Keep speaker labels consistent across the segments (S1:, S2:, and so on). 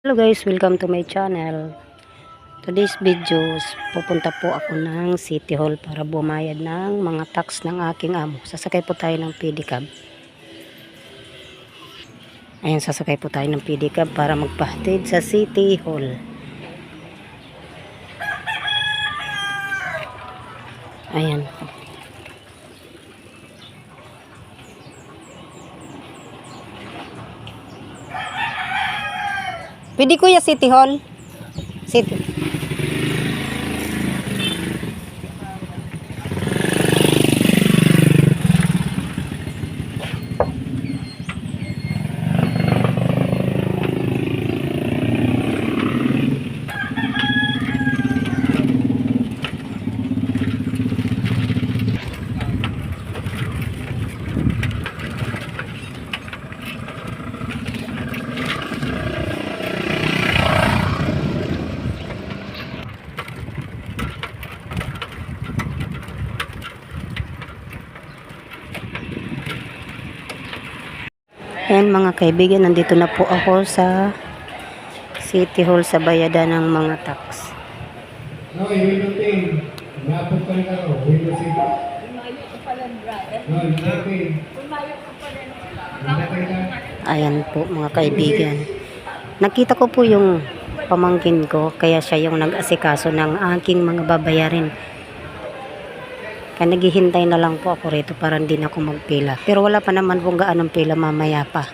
S1: Hello guys, welcome to my channel. Today's videos, pupunta po ako ng City Hall para bumayad ng mga tax ng aking amo. Sasakay po tayo ng pedicab. Ayan, sasakay po tayo ng pedicab para magpahatid sa City Hall. Ayan. Pwede kuya City Hall? City. Ayan mga kaibigan, nandito na po ako sa City Hall sa bayadan ng mga tax.
S2: No, window thing. Napot pa rin ako. Window thing. No, window thing.
S1: Ayan po mga kaibigan. Nakita ko po yung pamangkin ko, kaya siya yung nag-asikaso ng aking mga babayarin. Kaya naghihintay na lang po ako rito para hindi na ako magpila. Pero wala pa naman pong gaanong pila mamaya pa.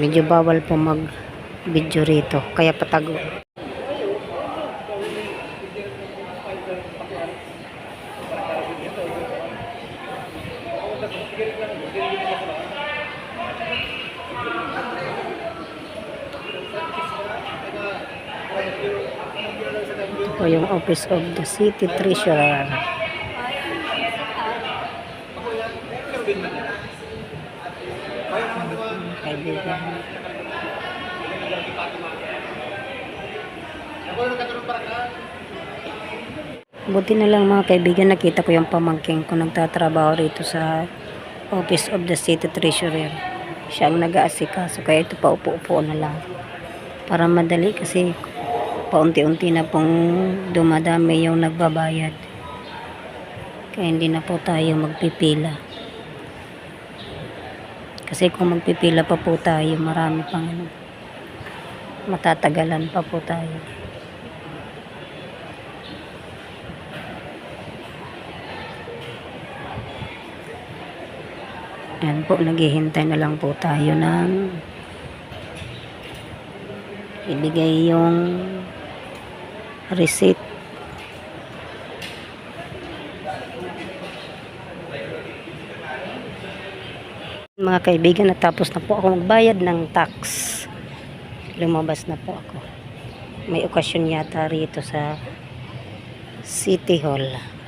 S1: Medyo bawal po mag video rito. Kaya patago. Po yung office of the city treasurer. Kaibigan. Buti na lang mga kaibigan, nakita ko yung pamangking ko nagtatrabaho rito sa office of the city treasurer. Siya ang nag-aasikaso, kaya ito pa upo-upo na lang. Para madali kasi paunti-unti na pong dumadami yung nagbabayad. Kaya hindi na po tayo magpipila. Kasi kung magpipila pa po tayo, marami pang ano, matatagalan pa po tayo. Ayan po, naghihintay na lang po tayo ng ibigay yung receipt. Mga kaibigan, natapos na po ako magbayad ng tax. Lumabas na po ako. May okasyon yata rito sa City Hall.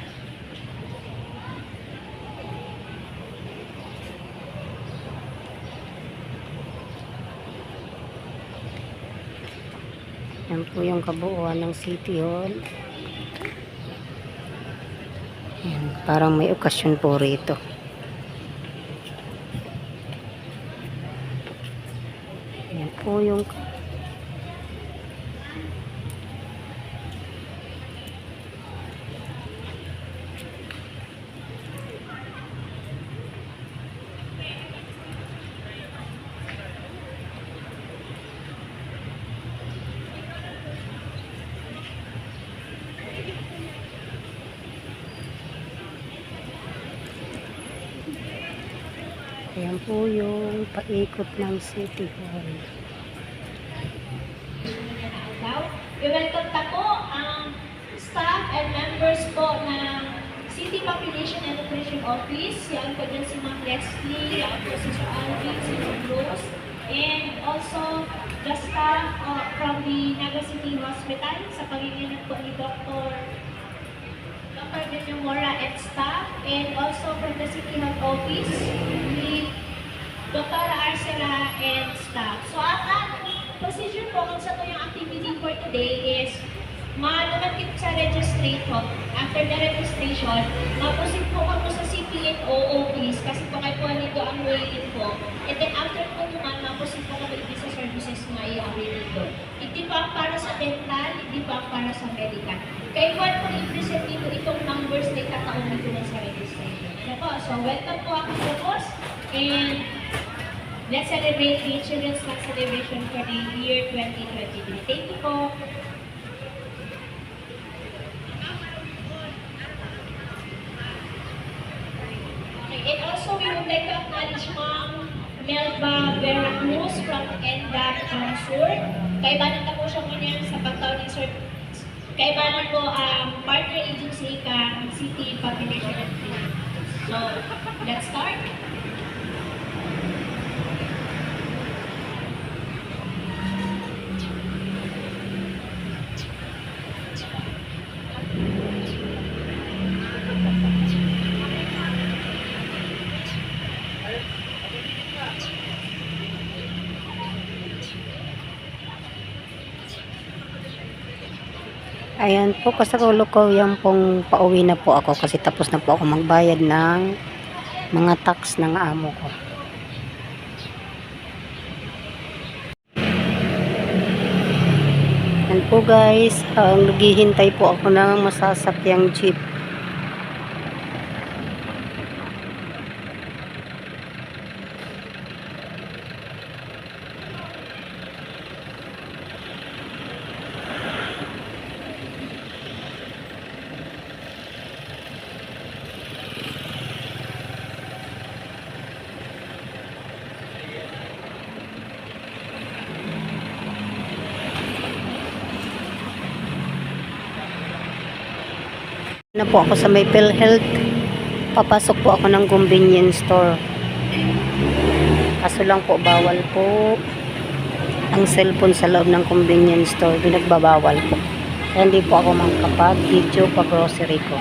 S1: Yan po yung kabuuan ng City Hall. Yan, parang may okasyon po rito. Yan po yung Yan po yung paikot ng City Hall.
S3: I-welcome ta po ang staff and members po ng City Population and Nutrition Office. Yan po dyan si Ma'am Leslie, yan po si Sir Alvin, si Sir Bruce, and also the staff uh, from the Naga City Hospital sa pagiging po ni Dr. Dr. Denyamora and staff, and also from the City Health Office, Dr. Arcela and staff. So, ang ang procedure po kung sa to yung activity for today is malulagkit sa registration, after the registration, mapusin po ka po sa CPNO office kasi po kayo po nito ang waiting po. And then after po naman, mapusin po ka po sa services na i-avail. Hindi pa para sa dental, hindi pa para sa medical. Kayo po po i-present dito itong numbers na itataon dito na sa registration. Ano? So, welcome po ako po, boss. And let's celebrate the Children's Month celebration for the year 2023. Thank you po. Okay, and also we would like to acknowledge Ma'am Melba Veracruz from ENDAP uh, Sur. Kaibanan na po siya ngayon sa pagtawag ng Sir Kaibanan po ang partner agency ka City Population and. So, let's start.
S1: Ayan po, kasagulo ko yung pong pauwi na po ako kasi tapos na po ako magbayad ng mga tax ng amo ko. Ayan po guys, ang naghihintay po ako ng masasakyang jeep. Na po ako sa may PhilHealth. Papasok po ako ng convenience store. Kaso lang po, bawal po ang cellphone sa loob ng convenience store. Pinagbabawal po. Hindi po ako makapag-video pa grocery ko.